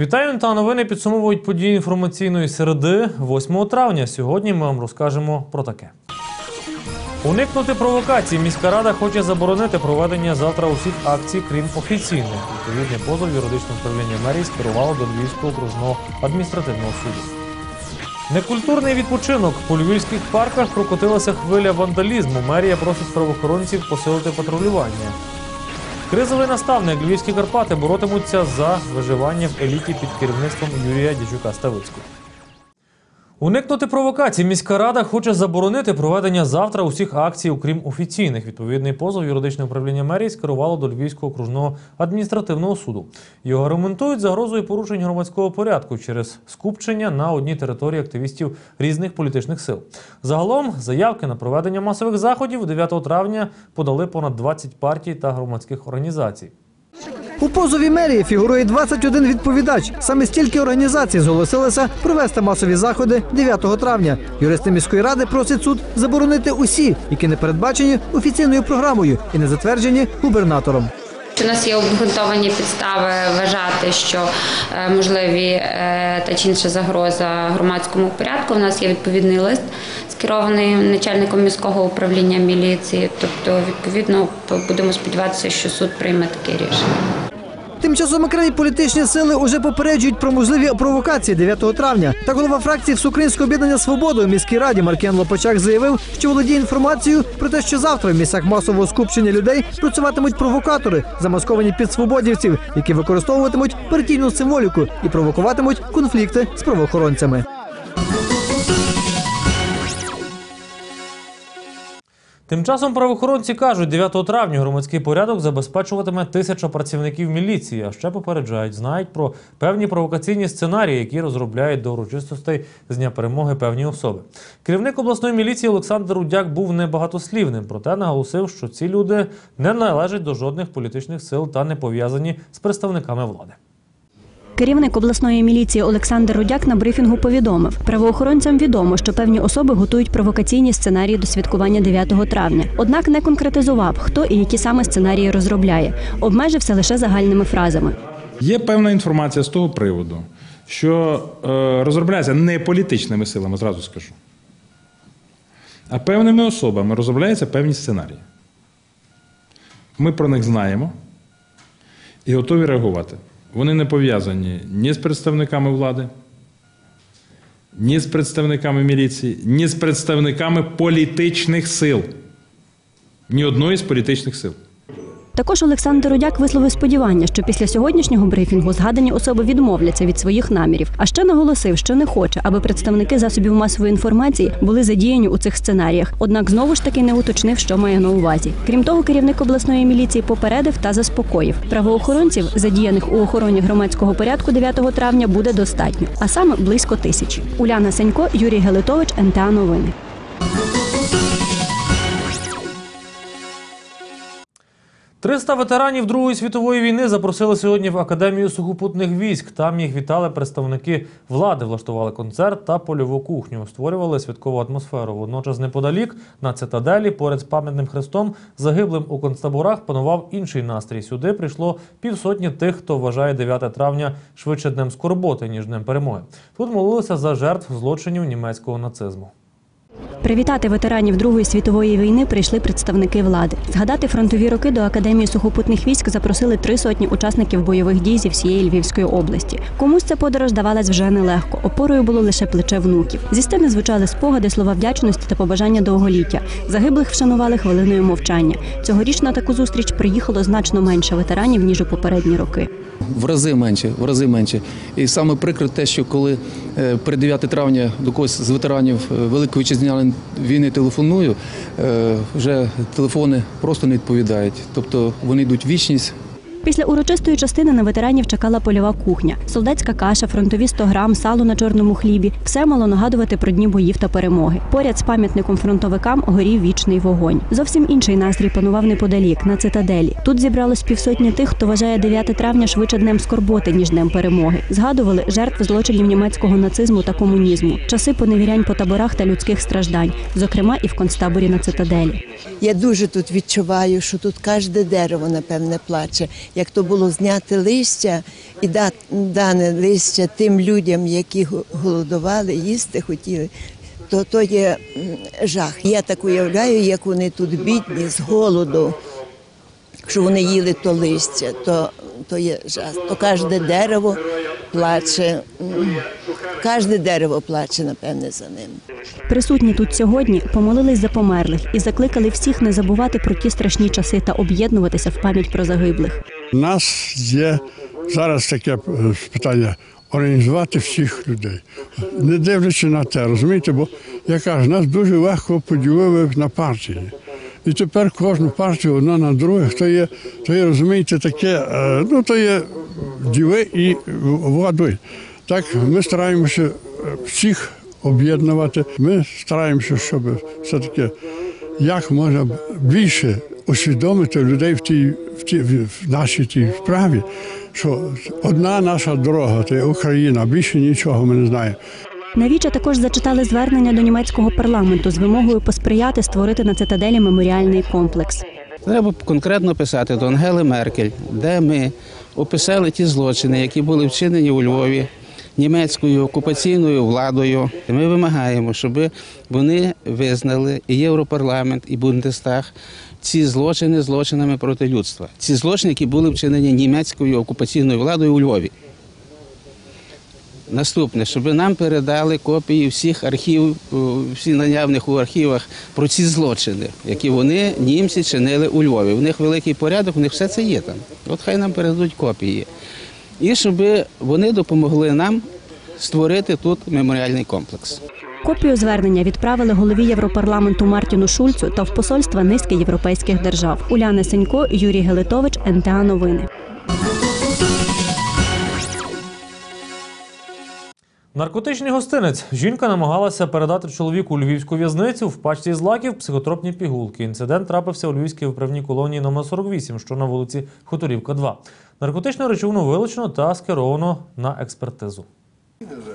Вітаю та новини підсумовують події інформаційної середи 8 травня. Сьогодні ми вам розкажемо про таке. Уникнути провокацій міська рада хоче заборонити проведення завтра усіх акцій, крім офіційних. Відповідний позов юридичне управління мерії скерувало до Львівського окружного адміністративного суду. Некультурний відпочинок у львівських парках прокотилася хвиля вандалізму. Мерія просить правоохоронців посилити патрулювання. Кризовий наставник Львівські Карпати боротимуться за виживання в еліті під керівництвом Юрія Дячука Ставицького. Уникнути провокацій міська рада хоче заборонити проведення завтра усіх акцій, окрім офіційних. Відповідний позов юридичне управління мерії скерувало до Львівського окружного адміністративного суду. Його аргументують загрозою порушень громадського порядку через скупчення на одній території активістів різних політичних сил. Загалом заявки на проведення масових заходів 9 травня подали понад 20 партій та громадських організацій. У позові мерії фігурує 21 відповідач. Саме стільки організацій зголосилися провести масові заходи 9 травня. Юристи міської ради просять суд заборонити усі, які не передбачені офіційною програмою і не затверджені губернатором. У нас є обґрунтовані підстави вважати, що е, можливі е, та чи інша загроза громадському порядку. У нас є відповідний лист, скерований начальником міського управління міліції. Тобто, відповідно, будемо сподіватися, що суд прийме таке рішення. Тим часом окремі політичні сили уже попереджують про можливі провокації 9 травня. Та голова фракції Всеукраїнського об'єднання «Свобода» у міській раді Маркен Лопачак заявив, що володіє інформацією про те, що завтра в місцях масового скупчення людей працюватимуть провокатори, замасковані під свободівців, які використовуватимуть партійну символіку і провокуватимуть конфлікти з правоохоронцями. Тим часом правоохоронці кажуть, 9 травня громадський порядок забезпечуватиме тисяча працівників міліції. А ще попереджають, знають про певні провокаційні сценарії, які розробляють до урочистостей з дня перемоги певні особи. Керівник обласної міліції Олександр Рудяк був небагатослівним, проте наголосив, що ці люди не належать до жодних політичних сил та не пов'язані з представниками влади. Керівник обласної міліції Олександр Рудяк на брифінгу повідомив, правоохоронцям відомо, що певні особи готують провокаційні сценарії до святкування 9 травня. Однак не конкретизував, хто і які саме сценарії розробляє, обмежився лише загальними фразами. Є певна інформація з того приводу, що е, розробляється не політичними силами, зразу скажу, а певними особами розробляються певні сценарії. Ми про них знаємо і готові реагувати. Вони не пов'язані ні з представниками влади, ні з представниками міліції, ні з представниками політичних сил. Ні одної з політичних сил. Також Олександр Рудяк висловив сподівання, що після сьогоднішнього брифінгу згадані особи відмовляться від своїх намірів. А ще наголосив, що не хоче, аби представники засобів масової інформації були задіяні у цих сценаріях. Однак знову ж таки не уточнив, що має на увазі. Крім того, керівник обласної міліції попередив та заспокоїв. Правоохоронців, задіяних у охороні громадського порядку 9 травня, буде достатньо, а саме близько тисячі. Уляна Сенько, Юрій Гелитович, НТА Новини. Триста ветеранів Другої світової війни запросили сьогодні в Академію сухопутних військ. Там їх вітали представники влади, влаштували концерт та польову кухню, створювали святкову атмосферу. Водночас, неподалік на цитаделі, поряд з пам'ятним хрестом, загиблим у концтаборах, панував інший настрій. Сюди прийшло півсотні тих, хто вважає 9 травня швидше днем скорботи ніж днем перемоги. Тут молилися за жертв злочинів німецького нацизму. Привітати ветеранів Другої світової війни прийшли представники влади. Згадати фронтові роки до Академії сухопутних військ запросили три сотні учасників бойових дій зі всієї Львівської області. Комусь ця подорож давалась вже нелегко. Опорою було лише плече внуків. Зі стіни звучали спогади, слова вдячності та побажання довголіття. Загиблих вшанували хвилиною мовчання. Цьогоріч на таку зустріч приїхало значно менше ветеранів ніж у попередні роки. В рази менше, в рази менше. І саме прикро те, що коли е, перед 9 травня до когось з ветеранів е, Великої вітчизняної війни телефоную, е, вже телефони просто не відповідають. Тобто вони йдуть в вічність, Після урочистої частини на ветеранів чекала польова кухня, солдатська каша, фронтові 100 грам, сало на чорному хлібі. Все мало нагадувати про дні боїв та перемоги. Поряд з пам'ятником фронтовикам горів вічний вогонь. Зовсім інший настрій панував неподалік на цитаделі. Тут зібралось півсотні тих, хто вважає 9 травня швидше днем скорботи ніж днем перемоги. Згадували жертв злочинів німецького нацизму та комунізму, часи поневірянь по таборах та людських страждань, зокрема і в концтаборі на цитаделі. Я дуже тут відчуваю, що тут кожне дерево, напевне, плаче. Як то було зняти листя і дане листя тим людям, які голодували, їсти хотіли, то то є жах. Я так уявляю, як вони тут бідні з голоду, що вони їли то листя, то, то є жах. То кожне дерево плаче, кожне дерево плаче, напевне, за ним. Присутні тут сьогодні помолились за померлих і закликали всіх не забувати про ті страшні часи та об'єднуватися в пам'ять про загиблих. У нас є зараз таке е, питання організувати всіх людей, не дивлячись на те, розумієте, бо я кажу, нас дуже легко поділили на партії. І тепер кожну партію одна на другу, то є, то є, розумієте, таке, е, ну то є діли і влади. Так ми стараємося е, всіх об'єднувати. Ми стараємося, щоб все-таки як можна більше усвідомити людей в тій, в тій в нашій тій справі, що одна наша дорога це Україна, більше нічого ми не знаємо. Навіча також зачитали звернення до німецького парламенту з вимогою посприяти створити на цитаделі меморіальний комплекс. Треба конкретно писати до Ангели Меркель, де ми описали ті злочини, які були вчинені у Львові німецькою окупаційною владою. Ми вимагаємо, щоб вони визнали і Європарламент, і Бундестаг ці злочини злочинами проти людства. Ці злочини, які були вчинені німецькою окупаційною владою у Львові. Наступне, щоб нам передали копії всіх архівів, всі наявних у архівах про ці злочини, які вони німці чинили у Львові. У них великий порядок, у них все це є там. От хай нам передадуть копії. І щоб вони допомогли нам створити тут меморіальний комплекс. Копію звернення відправили голові Європарламенту Мартіну Шульцю та в посольства низки європейських держав. Уляна Сенько, Юрій Гелитович, НТА Новини. Наркотичний гостинець. Жінка намагалася передати чоловіку львівську в'язницю в пачці злаків психотропні пігулки. Інцидент трапився у львівській виправній колонії номер 48, що на вулиці Хуторівка 2. Наркотичну речовину вилучено та скеровано на експертизу.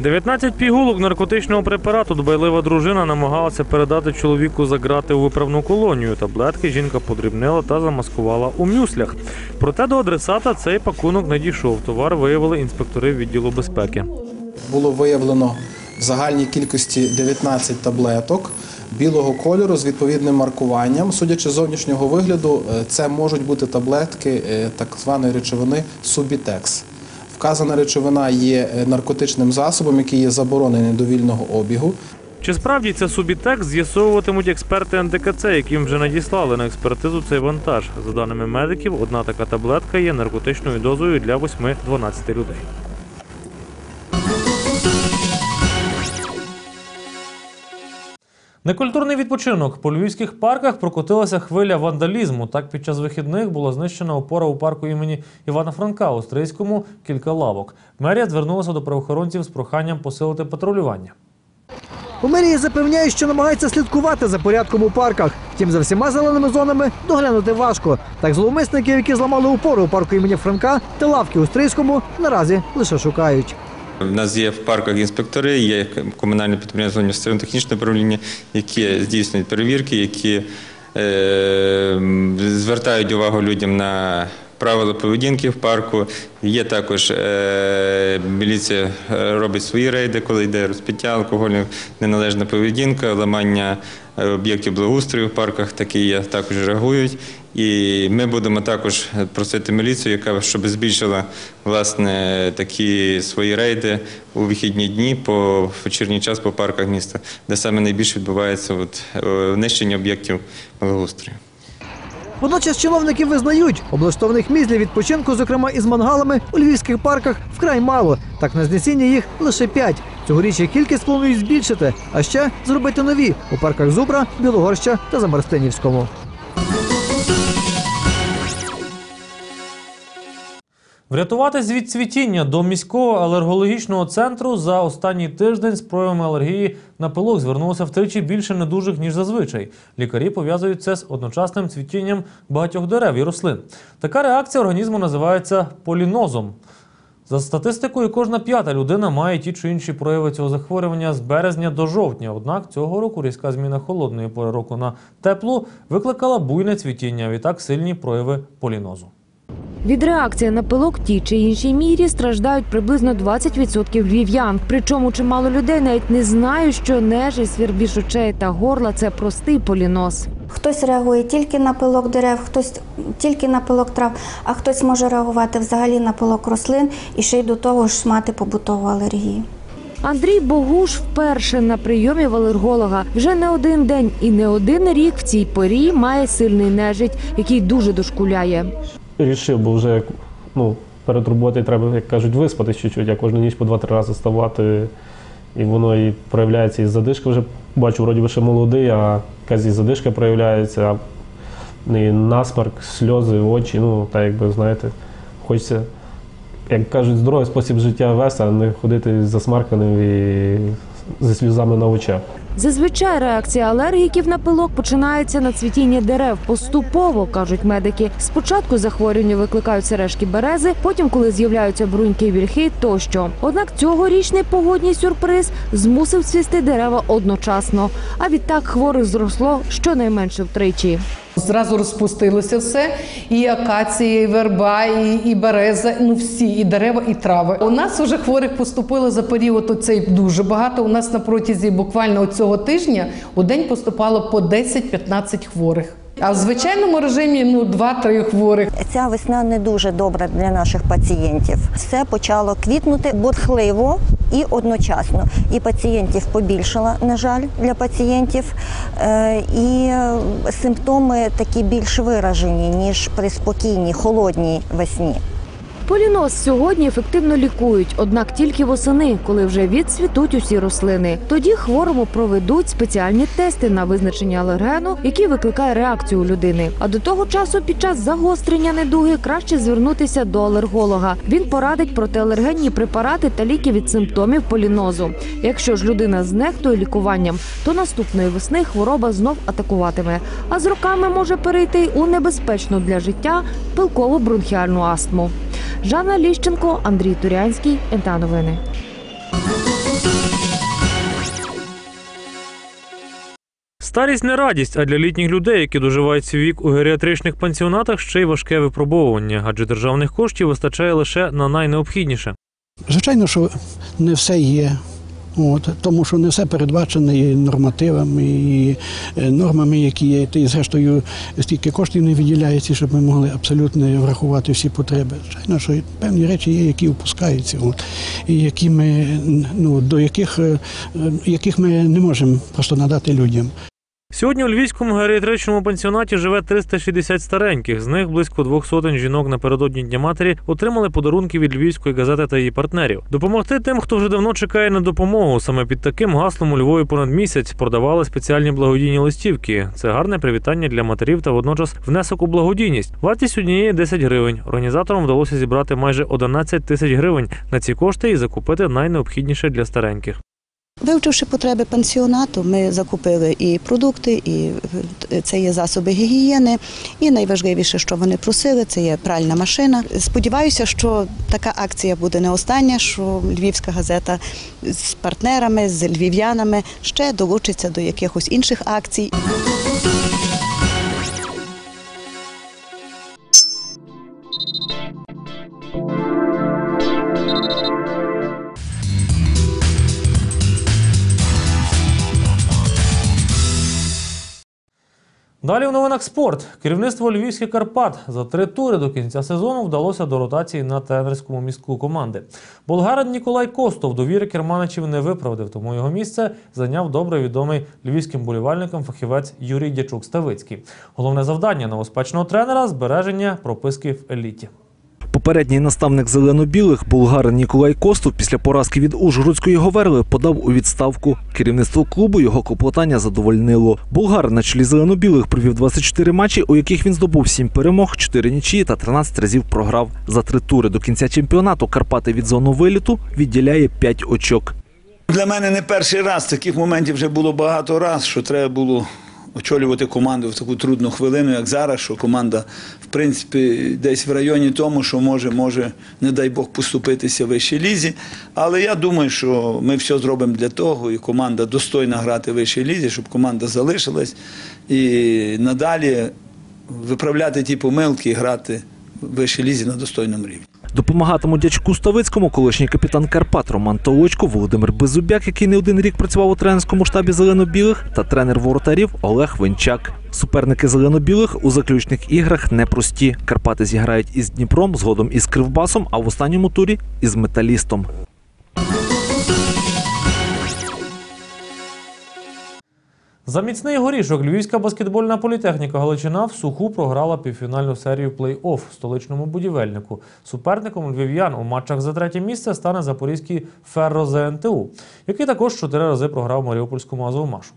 19 пігулок наркотичного препарату дбайлива дружина намагалася передати чоловіку за грати у виправну колонію. Таблетки жінка подрібнила та замаскувала у мюслях. Проте до адресата цей пакунок не дійшов. Товар виявили інспектори відділу безпеки. Було виявлено в загальній кількості 19 таблеток білого кольору з відповідним маркуванням. Судячи з зовнішнього вигляду, е, це можуть бути таблетки е, так званої речовини Субітекс. Вказана речовина є е, наркотичним засобом, який є заборонений до вільного обігу. Чи справді це субітекс з'ясовуватимуть експерти НДКЦ, яким вже надіслали на експертизу цей вантаж. За даними медиків, одна така таблетка є наркотичною дозою для 8-12 людей. Некультурний відпочинок по львівських парках прокотилася хвиля вандалізму. Так, під час вихідних була знищена опора у парку імені Івана Франка у Стрийському кілька лавок. Мерія звернулася до правоохоронців з проханням посилити патрулювання. У мерії запевняють, що намагаються слідкувати за порядком у парках. Втім, за всіма зеленими зонами доглянути важко. Так зловмисників, які зламали упори у парку імені Франка та лавки у Стрийському, наразі лише шукають. У нас є в парках інспектори, є комунальне підприємство адміністративно технічне управління, які здійснюють перевірки, які е, звертають увагу людям на правила поведінки в парку. Є також е, міліція е, робить свої рейди, коли йде розпиття, алкогольна неналежна поведінка, ламання об'єктів благоустрою в парках, такі є, також реагують. І ми будемо також просити міліцію, яка щоб збільшила власне такі свої рейди у вихідні дні по вечірній час по парках міста, де саме найбільше відбувається от, е, нищення об'єктів благоустрою. Водночас чиновники визнають, облаштованих місць для відпочинку, зокрема із мангалами, у львівських парках вкрай мало. Так на знесіння їх лише п'ять. Цьогоріч кількість планують збільшити, а ще зробити нові у парках Зубра, Білогорща та Замарстинівському. Врятуватись від цвітіння до міського алергологічного центру за останній тиждень з проявами алергії на пилок звернулося втричі більше недужих, ніж зазвичай. Лікарі пов'язують це з одночасним цвітінням багатьох дерев і рослин. Така реакція організму називається полінозом. За статистикою, кожна п'ята людина має ті чи інші прояви цього захворювання з березня до жовтня. Однак цього року різка зміна холодної пори року на теплу викликала буйне цвітіння, відтак сильні прояви полінозу. Від реакції на пилок в тій чи іншій мірі страждають приблизно 20% львів'ян. Причому чимало людей навіть не знають, що нежить, свірбіж очей та горла це простий полінос. Хтось реагує тільки на пилок дерев, хтось тільки на пилок трав, а хтось може реагувати взагалі на пилок рослин і ще й до того ж мати побутову алергію. Андрій Богуш вперше на прийомі в алерголога. Вже не один день і не один рік в цій порі має сильний нежить, який дуже дошкуляє. Рішив, бо вже ну, перед роботою треба, як кажуть, виспатись чуть-чуть, а кожну ніч по два-три рази ставати. І воно і проявляється і задишка вже бачу, вроді би ще молодий, а якась задишка проявляється, і насмарк, сльози, очі. Ну, так якби знаєте, хочеться, як кажуть, здоровий спосіб життя вести, а не ходити засмарканим і зі сльозами на очах. Зазвичай реакція алергіків на пилок починається на цвітіння дерев поступово, кажуть медики. Спочатку захворювання викликають сережки берези, потім, коли з'являються бруньки, вільхи тощо. Однак цьогорічний погодній сюрприз змусив цвісти дерева одночасно. А відтак хворих зросло щонайменше втричі. Зразу розпустилося все, і акація, і верба, і, і береза, ну всі, і дерева, і трави. У нас вже хворих поступило за період оцей дуже багато. У нас на протязі буквально цього тижня у день поступало по 10-15 хворих. А в звичайному режимі ну 2-3 хворих. Ця весна не дуже добра для наших пацієнтів. Все почало квітнути бурхливо і одночасно. І пацієнтів побільшало, на жаль, для пацієнтів, Е, і е, симптоми такі більш виражені, ніж при спокійній, холодній весні. Полінос сьогодні ефективно лікують, однак тільки восени, коли вже відцвітуть усі рослини. Тоді хворому проведуть спеціальні тести на визначення алергену, який викликає реакцію у людини. А до того часу, під час загострення недуги, краще звернутися до алерголога. Він порадить протиалергенні препарати та ліки від симптомів полінозу. Якщо ж людина знехтує лікуванням, то наступної весни хвороба знов атакуватиме, а з роками може перейти у небезпечну для життя пилкову бронхіальну астму. Жанна Ліщенко, Андрій Турянський, НТА Новини. Старість не радість, а для літніх людей, які доживають свій вік у геріатричних пансіонатах, ще й важке випробовування, адже державних коштів вистачає лише на найнеобхідніше. Звичайно, що не все є. От, тому що не все передбачено і нормативами, і е, нормами, які є. І зрештою стільки коштів не виділяється, щоб ми могли абсолютно врахувати всі потреби. Звичайно, що певні речі є, які опускаються, от, і які ми, ну, до яких, е, е, яких ми не можемо просто надати людям. Сьогодні у львівському геріатричному пансіонаті живе 360 стареньких. З них близько двох сотень жінок напередодні Дня матері отримали подарунки від львівської газети та її партнерів. Допомогти тим, хто вже давно чекає на допомогу. Саме під таким гаслом у Львові понад місяць продавали спеціальні благодійні листівки. Це гарне привітання для матерів та водночас внесок у благодійність. Вартість однієї 10 гривень. Організаторам вдалося зібрати майже 11 тисяч гривень на ці кошти і закупити найнеобхідніше для стареньких. Вивчивши потреби пансіонату, ми закупили і продукти, і е, це є засоби гігієни. І найважливіше, що вони просили, це є пральна машина. Сподіваюся, що така акція буде не остання, що Львівська газета з партнерами, з львів'янами ще долучиться до якихось інших акцій. Далі в новинах спорт. Керівництво Львівських Карпат за три тури до кінця сезону вдалося до ротації на тренерському містку команди. Болгарин Ніколай Костов довіри керманичів не виправдав, тому його місце зайняв добре відомий львівським болівальникам фахівець Юрій Дячук Ставицький. Головне завдання новоспечного тренера збереження прописки в еліті. Попередній наставник зелено-білих булгарин Ніколай Костов після поразки від Ужгородської Говерли подав у відставку. Керівництво клубу його клопотання задовольнило. Булгар на чолі зелено-білих провів 24 матчі, у яких він здобув 7 перемог, 4 нічиї та 13 разів програв. За три тури до кінця чемпіонату Карпати від зону виліту відділяє 5 очок. Для мене не перший раз. Таких моментів вже було багато раз, що треба було очолювати команду в таку трудну хвилину, як зараз, що команда, в принципі, десь в районі тому, що може, може, не дай Бог, поступитися в вищій лізі. Але я думаю, що ми все зробимо для того, і команда достойна грати в вищій лізі, щоб команда залишилась і надалі виправляти ті помилки і грати в вищій лізі на достойному рівні. Допомагатимуть дячку Ставицькому колишній капітан Карпат Роман Толочко, Володимир Безубяк, який не один рік працював у тренерському штабі зелено-білих, та тренер воротарів Олег Венчак. Суперники зелено-білих у заключних іграх непрості. Карпати зіграють із Дніпром, згодом із Кривбасом, а в останньому турі із металістом. За міцний горішок Львівська баскетбольна політехніка Галичина в суху програла півфінальну серію плей-офф столичному будівельнику. Суперником львів'ян у матчах за третє місце стане запорізький Ферро ЗНТУ, який також чотири рази програв Маріупольському Азовмашу.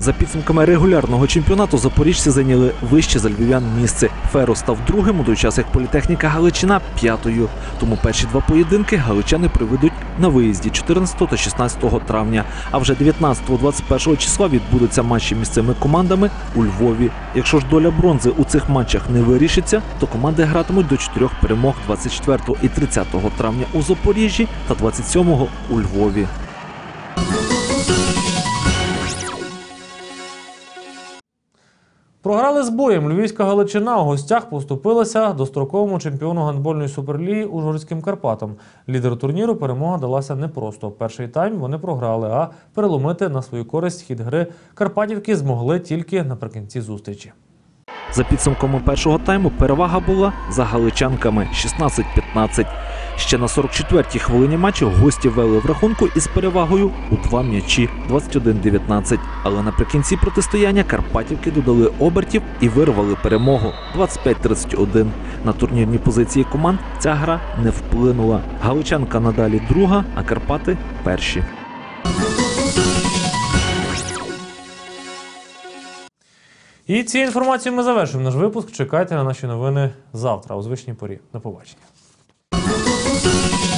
За підсумками регулярного чемпіонату запоріжці зайняли вище за львів'ян місце. Феро став другим, у той час як політехніка Галичина п'ятою. Тому перші два поєдинки галичани проведуть на виїзді 14 та 16 травня. А вже 19-21 числа відбудуться матчі між командами у Львові. Якщо ж доля бронзи у цих матчах не вирішиться, то команди гратимуть до чотирьох перемог 24 і 30 травня у Запоріжжі та 27 у Львові. Програли з боєм. Львівська Галичина у гостях поступилася достроковому чемпіону гандбольної суперліги Ужгородським Карпатам. Лідеру турніру перемога далася непросто. Перший тайм вони програли, а переломити на свою користь хід гри Карпатівки змогли тільки наприкінці зустрічі. За підсумками першого тайму перевага була за галичанками 16-15. Ще на 44-й хвилині матчу гості вели в рахунку із перевагою у два м'ячі 21-19. Але наприкінці протистояння Карпатівки додали обертів і вирвали перемогу 25-31. На турнірні позиції команд ця гра не вплинула. Галичанка надалі друга, а Карпати перші. І цією інформацією ми завершуємо наш випуск. Чекайте на наші новини завтра у звичній порі. До побачення. Thank you.